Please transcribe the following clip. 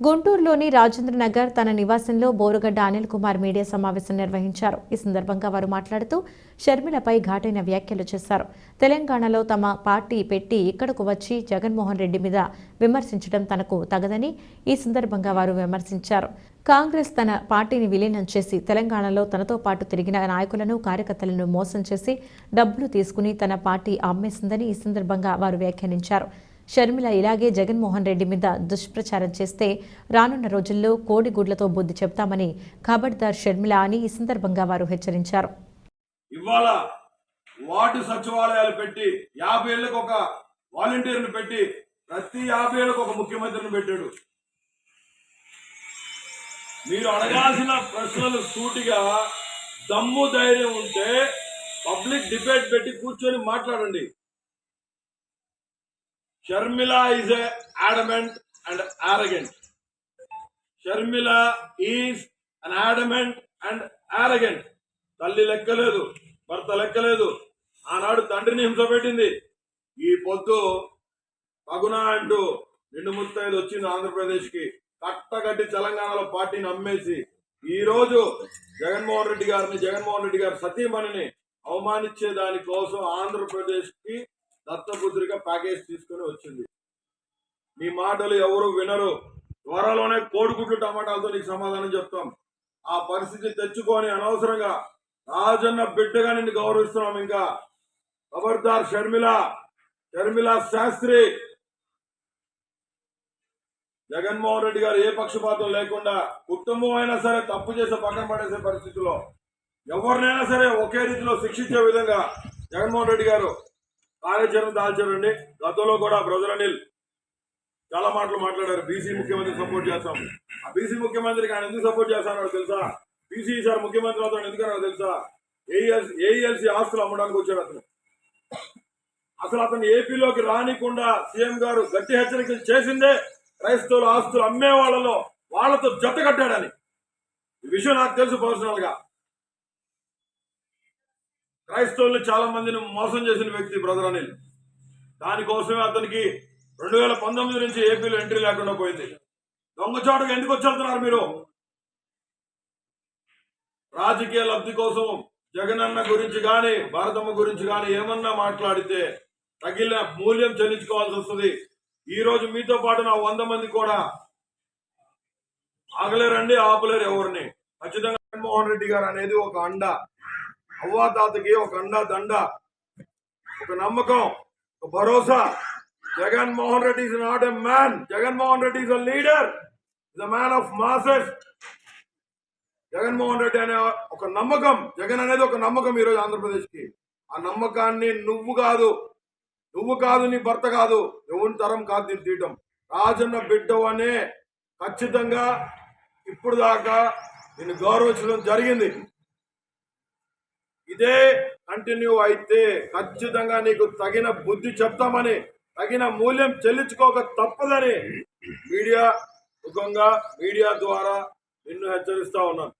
గుంటూరులోని రాజేంద్రనగర్ తన నివాసంలో బోరుగడ్డ అనిల్ కుమార్ మీడియా సమావేశం నిర్వహించారు. ఈ సందర్భంగా వారు మాట్లాడుతూ షర్మిలపై ఘాటైన వ్యాఖ్యలు చేశారు. తెలంగాణలో తమ పార్టీ పెట్టి ఇక్కడకు వచ్చి జగన్మోహన్ రెడ్డి మీద విమర్శించడం తనకు తగదని ఈ సందర్భంగా వారు విమర్శించారు. కాంగ్రెస్ తన పార్టీని విలీనం చేసి తెలంగాణలో తనతో పాటు తిరిగిన నాయకులను కార్యకర్తలను మోసం చేసి డబ్బులు తీసుకుని తన పార్టీ అమ్మేసిందని ఈ సందర్భంగా వారు వ్యాఖ్యానించారు. షర్మిల ఇలాగే జగన్మోహన్ రెడ్డి మీద దుష్ప్రచారం చేస్తే రానున్న రోజుల్లో కోడిగుడ్లతో బుద్ధి చెప్తామని ఖబర్దార్ షర్మిల అని ఈ సందర్భంగా వారు హెచ్చరించారు. ఇవాళ వార్డు సచివాలయాలు పెట్టి యాభై ఏళ్ళకు ఒక వాలంటీర్ను పెట్టి ప్రతి యాభై ఏళ్ళకు ఒక ముఖ్యమంత్రిని పెట్టాడు. మీరు అడగాల్సిన ప్రశ్నలు సూటిగా దమ్ము ధైర్యం ఉంటే పబ్లిక్ డిబేట్ పెట్టి కూర్చొని మాట్లాడండి. Sharmila is a adamant and arrogant. Sharmila is an adamant and arrogant. తల్లి లెక్కలేదు భర్త లెక్కలేదు ఆనాడు తండ్రిని హింస పెట్టింది. ఈ పొద్దు పగునా అంటూ నిండు ముత్తైదు వచ్చింది ఆంధ్రప్రదేశ్కి కట్టగట్టి తెలంగాణలో పార్టీని అమ్మేసి ఈ రోజు జగన్మోహన్ రెడ్డి గారిని జగన్మోహన్ రెడ్డి గారి సతీమణిని అవమానించే దాని కోసం ఆంధ్రప్రదేశ్కి దత్తపుత్రిక ప్యాకేజ్ తీసుకొని వచ్చింది. మీ మాటలు ఎవరు వినరు. త్వరలోనే కోడిగుడ్లు టమాటాలతో నీకు సమాధానం చెప్తాం. ఆ పరిస్థితి తెచ్చుకొని అనవసరంగా రాజన్న బిడ్డగా నిన్ను గౌరవిస్తున్నాం ఇంకా. ఖబర్దార్ షర్మిల షర్మిల శాస్త్రి. జగన్మోహన్ రెడ్డి గారు ఏ పక్షపాతం లేకుండా కుటుంబం అయినా సరే తప్పు చేసే పక్కన పడేసే పరిస్థితిలో ఎవరినైనా సరే ఒకే రీతిలో శిక్షించే విధంగా జగన్మోహన్ రెడ్డి గారు కార్యాచరణ దాల్చారండి గతంలో కూడా బ్రదర్ అనిల్ చాలా మాటలు మాట్లాడారు. బీసీ ముఖ్యమంత్రి సపోర్ట్ చేస్తాం. ఆ బీసీ ముఖ్యమంత్రికి ఆయన ఎందుకు సపోర్ట్ చేస్తానో తెలుసా? బీసీ సార్ ముఖ్యమంత్రి అవుతాడు ఎందుకన్నాడో తెలుసా? ఏఎల్సి ఏఎల్సి ఆస్తులు అమ్మడానికి వచ్చాడు అతను. అసలు అతను ఏపీలోకి రానికుండా సీఎం గారు గట్టి హెచ్చరికలు చేసిందే క్రైస్తవులు ఆస్తులు అమ్మే వాళ్ళలో వాళ్ళతో జత కట్టాడని. ఈ విషయం నాకు తెలుసు పర్సనల్గా. క్రైస్తవుల్ని చాలా మందిని మోసం చేసిన వ్యక్తి బ్రదర్ అనిల్. దానికోసమే అతనికి రెండు వేల పంతొమ్మిది నుంచి ఏపీలో ఎంట్రీ లేకుండా పోయింది. దొంగచాటుకు ఎందుకు వచ్చేస్తున్నారు మీరు? రాజకీయ లబ్ధి కోసం జగనన్న గురించి కానీ భారతమ్మ గురించి కానీ ఏమన్నా మాట్లాడితే తగిలిన మూల్యం చెల్లించుకోవాల్సి వస్తుంది. ఈ రోజు మీతో పాటు నా వంద మంది కూడా ఆగలేరండి ఆపలేరు ఎవరిని. ఖచ్చితంగా జగన్మోహన్ రెడ్డి గారు అనేది ఒక అండ. అవ్వాతాతకి ఒక అండ దండ ఒక నమ్మకం ఒక భరోసా. Jaganmohan Reddy is not a man Jaganmohan Reddy is a leader is a man of masses Jaganmohan Reddy అనే ఒక నమ్మకం జగన్ అనేది ఒక నమ్మకం ఈరోజు ఆంధ్రప్రదేశ్కి. ఆ నమ్మకాన్ని నువ్వు కాదు నువ్వు కాదు నీ భర్త కాదు ఎవరి తరం కాదు నేను తీయటం. రాజన్న బిడ్డవు అనే ఖచ్చితంగా ఇప్పుడు దాకా నేను గౌరవించడం జరిగింది. ఇదే కంటిన్యూ అయితే ఖచ్చితంగా నీకు తగిన బుద్ధి చెప్తామని తగిన మూల్యం చెల్లించుకోక తప్పదని మీడియా ముఖంగా మీడియా ద్వారా నిన్ను హెచ్చరిస్తా ఉన్నాను.